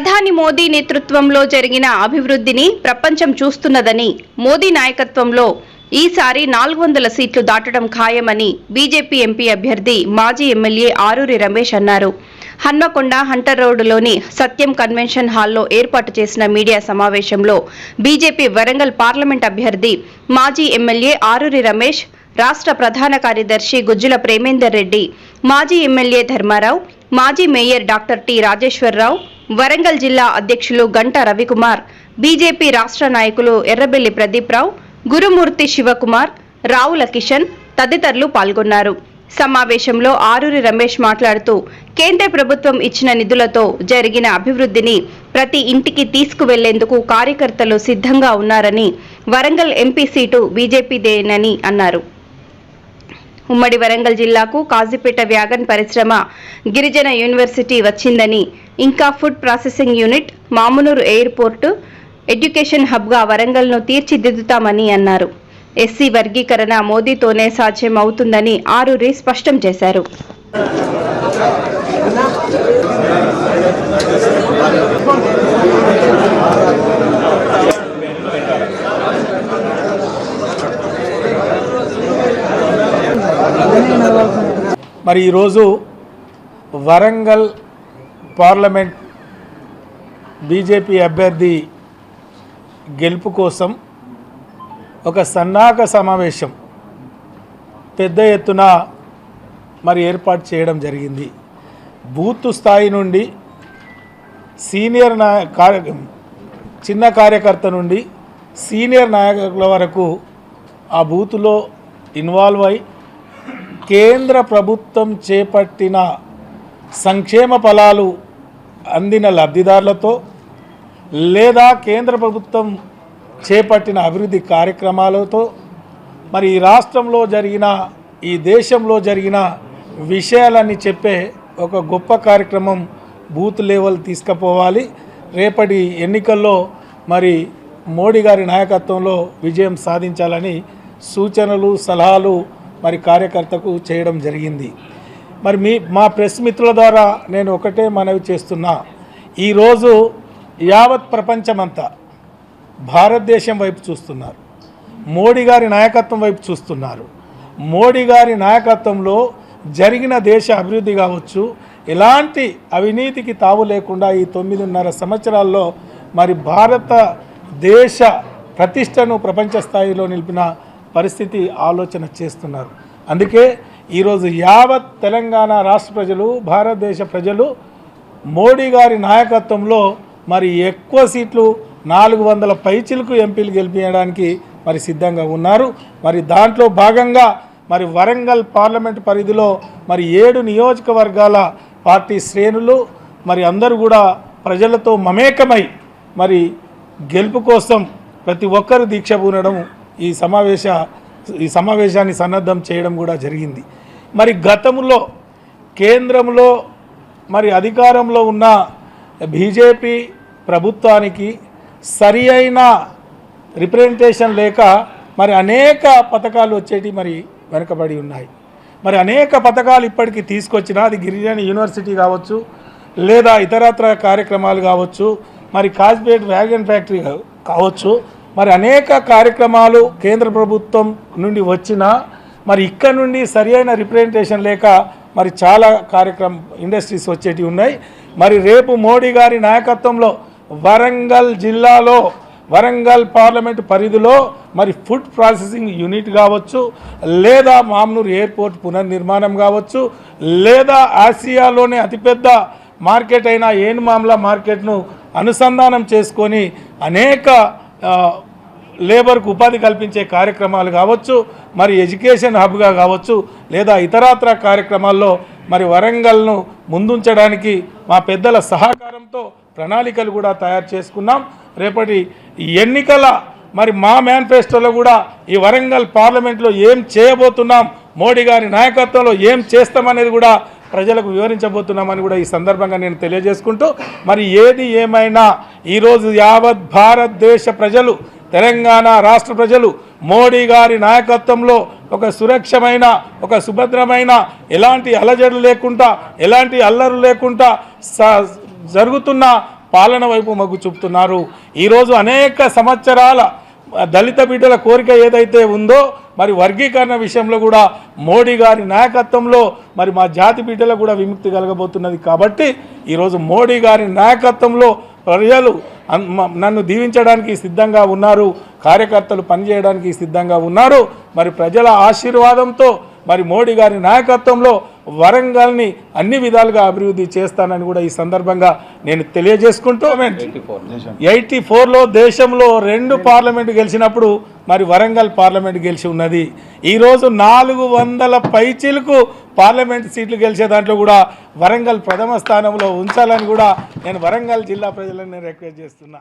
ప్రధాని మోదీ నేతృత్వంలో జరిగిన అభివృద్ధిని ప్రపంచం చూస్తున్నదని మోదీ నాయకత్వంలో ఈసారి నాలుగు వందల సీట్లు దాటడం ఖాయమని బీజేపీ ఎంపీ అభ్యర్థి మాజీ ఎమ్మెల్యే ఆరూరి రమేష్ అన్నారు. హన్మకొండ హంటర్ రోడ్డులోని సత్యం కన్వెన్షన్ హాల్లో ఏర్పాటు చేసిన మీడియా సమావేశంలో బీజేపీ వరంగల్ పార్లమెంట్ అభ్యర్థి మాజీ ఎమ్మెల్యే ఆరూరి రమేష్ రాష్ట్ర ప్రధాన కార్యదర్శి గుజ్జుల ప్రేమేందర్ రెడ్డి మాజీ ఎమ్మెల్యే ధర్మారావు మాజీ mayor doctor T Rajeshwararao Warangal జిల్లా అధ్యక్షులు గంట రవికుమార్ బీజేపీ రాష్ట్ర నాయకులు ఎర్రబెల్లి ప్రదీప్రావు గురుమూర్తి శివకుమార్ రావుల కిషన్ తదితరులు పాల్గొన్నారు. సమావేశంలో ఆరూరి రమేష్ మాట్లాడుతూ కేంద్ర ప్రభుత్వం ఇచ్చిన నిధులతో జరిగిన అభివృద్ధిని ప్రతి ఇంటికి తీసుకువెళ్ళేందుకు కార్యకర్తలు సిద్ధంగా ఉన్నారని వరంగల్ ఎంపీ సీటు బీజేపీదేనని అన్నారు. ఉమ్మడి వరంగల్ జిల్లాకు కాజీపేట వ్యాగన్ పరిశ్రమ గిరిజన యూనివర్సిటీ వచ్చిందని ఇంకా food processing unit Mamunuru airport education హబ్గా వరంగల్ను తీర్చిదిద్దుతామని అన్నారు. ఎస్సీ వర్గీకరణ మోదీతోనే సాధ్యం అవుతుందని ఆరూరి స్పష్టం చేశారు. మరి ఈరోజు వరంగల్ పార్లమెంట్ బీజేపీ అభ్యర్థి గెలుపు కోసం ఒక సన్నాహక సమావేశం పెద్ద ఎత్తున మరి ఏర్పాటు చేయడం జరిగింది. బూత్ స్థాయి నుండి సీనియర్ నాయ కార్య చిన్న కార్యకర్త నుండి సీనియర్ నాయకుల వరకు ఆ బూతులో ఇన్వాల్వ్ అయి కేంద్ర ప్రభుత్వం చేపట్టిన సంక్షేమ ఫలాలు అందిన లబ్ధిదారులతో లేదా కేంద్ర ప్రభుత్వం చేపట్టిన అభివృద్ధి కార్యక్రమాలతో మరి ఈ రాష్ట్రంలో జరిగిన ఈ దేశంలో జరిగిన విషయాలన్నీ చెప్పే ఒక గొప్ప కార్యక్రమం బూత్ లెవెల్ తీసుకుపోవాలి. రేపటి ఎన్నికల్లో మరి మోడీ గారి నాయకత్వంలో విజయం సాధించాలని సూచనలు సలహాలు మరి కార్యకర్తకు చేయడం జరిగింది. మరి మీ మా ప్రెస్ మిత్రుల ద్వారా నేను ఒకటే మనవి చేస్తున్నా. ఈరోజు యావత్ ప్రపంచమంతా భారతదేశం వైపు చూస్తున్నారు. మోడీ గారి నాయకత్వం వైపు చూస్తున్నారు. మోడీ గారి నాయకత్వంలో జరిగిన దేశ అభివృద్ధి కావచ్చు ఎలాంటి అవినీతికి తావు లేకుండా ఈ తొమ్మిదిన్నర సంవత్సరాల్లో మరి భారత దేశ ప్రతిష్టను ప్రపంచ స్థాయిలో నిలిపిన పరిస్థితి ఆలోచన చేస్తున్నారు. అందుకే ఈరోజు యావత్ తెలంగాణ రాష్ట్ర ప్రజలు భారతదేశ ప్రజలు మోడీ గారి నాయకత్వంలో మరి ఎక్కువ సీట్లు నాలుగు వందల పైచిలకు ఎంపీలు గెలిపించడానికి మరి సిద్ధంగా ఉన్నారు. మరి దాంట్లో భాగంగా మరి వరంగల్ పార్లమెంట్ పరిధిలో మరి ఏడు నియోజకవర్గాల పార్టీ శ్రేణులు మరి అందరూ కూడా ప్రజలతో మమేకమై మరి గెలుపు కోసం ప్రతి ఒక్కరు దీక్ష పూనడం ఈ సమావేశ ఈ సమావేశాన్ని సన్నద్ధం చేయడం కూడా జరిగింది. మరి గతంలో కేంద్రంలో మరి అధికారంలో ఉన్న బీజేపీ ప్రభుత్వానికి సరి అయిన రిప్రజెంటేషన్ లేక మరి అనేక పథకాలు వచ్చేటి మరి వెనుకబడి ఉన్నాయి. మరి అనేక పథకాలు ఇప్పటికీ తీసుకొచ్చినా అది గిరిజన యూనివర్సిటీ కావచ్చు లేదా ఇతరత్ర కార్యక్రమాలు కావచ్చు మరి కాజ్పేట్ వ్యాగన్ ఫ్యాక్టరీ కావచ్చు మరి అనేక కార్యక్రమాలు కేంద్ర ప్రభుత్వం నుండి వచ్చినా మరి ఇక్కడ నుండి సరి అయిన రిప్రజెంటేషన్ లేక మరి చాలా కార్యక్రమం ఇండస్ట్రీస్ వచ్చేటివి ఉన్నాయి. మరి రేపు మోడీ గారి నాయకత్వంలో వరంగల్ జిల్లాలో వరంగల్ పార్లమెంట్ పరిధిలో మరి ఫుడ్ ప్రాసెసింగ్ యూనిట్ కావచ్చు లేదా మామ్నూర్ ఎయిర్పోర్ట్ పునర్నిర్మాణం కావచ్చు లేదా ఆసియాలోనే అతిపెద్ద మార్కెట్ అయిన ఏనుమామ్ల మార్కెట్ను అనుసంధానం చేసుకొని అనేక లేబర్కు ఉపాధి కల్పించే కార్యక్రమాలు కావచ్చు మరి ఎడ్యుకేషన్ హబ్గా కావచ్చు లేదా ఇతరాత్ర కార్యక్రమాల్లో మరి వరంగల్ను ముందుంచడానికి మా పెద్దల సహకారంతో ప్రణాళికలు కూడా తయారు చేసుకున్నాం. రేపటి ఎన్నికల మరి మా మేనిఫెస్టోలో కూడా ఈ వరంగల్ పార్లమెంట్లో ఏం చేయబోతున్నాం మోడీ గారి నాయకత్వంలో ఏం చేస్తామనేది కూడా ప్రజలకు వివరించబోతున్నామని కూడా ఈ సందర్భంగా నేను తెలియజేసుకుంటూ మరి ఏది ఏమైనా ఈరోజు యావత్ భారతదేశ ప్రజలు తెలంగాణ రాష్ట్ర ప్రజలు మోడీ గారి నాయకత్వంలో ఒక సురక్షమైన ఒక సుభద్రమైన ఎలాంటి అలజడులు లేకుండా ఎలాంటి అల్లరు లేకుండా స- జరుగుతున్న పాలన వైపు మొగ్గు చూపుతున్నారు. ఈరోజు అనేక సంవత్సరాల దళిత బిడ్డల కోరిక ఏదైతే ఉందో మరి వర్గీకరణ విషయంలో కూడా మోడీ గారి నాయకత్వంలో మరి మా జాతి బిడ్డలకు కూడా విముక్తి కలగబోతున్నది కాబట్టి ఈరోజు మోడీ గారి నాయకత్వంలో ప్రజలు నన్ను దీవించడానికి సిద్ధంగా ఉన్నారు కార్యకర్తలు పనిచేయడానికి సిద్ధంగా ఉన్నారు. మరి ప్రజల ఆశీర్వాదంతో మరి మోడీ గారి నాయకత్వంలో వరంగల్ని అన్ని విధాలుగా అభివృద్ధి చేస్తానని కూడా ఈ సందర్భంగా నేను తెలియజేసుకుంటూ ఎయిటీ ఫోర్లో దేశంలో రెండు పార్లమెంటు గెలిచినప్పుడు మరి వరంగల్ పార్లమెంట్ గెలిచి ఉన్నది. ఈరోజు నాలుగు వందల పైచీలకు పార్లమెంట్ సీట్లు గెలిచే దాంట్లో కూడా వరంగల్ ప్రథమ స్థానంలో ఉంచాలని కూడా నేను వరంగల్ జిల్లా ప్రజలను రిక్వెస్ట్ చేస్తున్నా.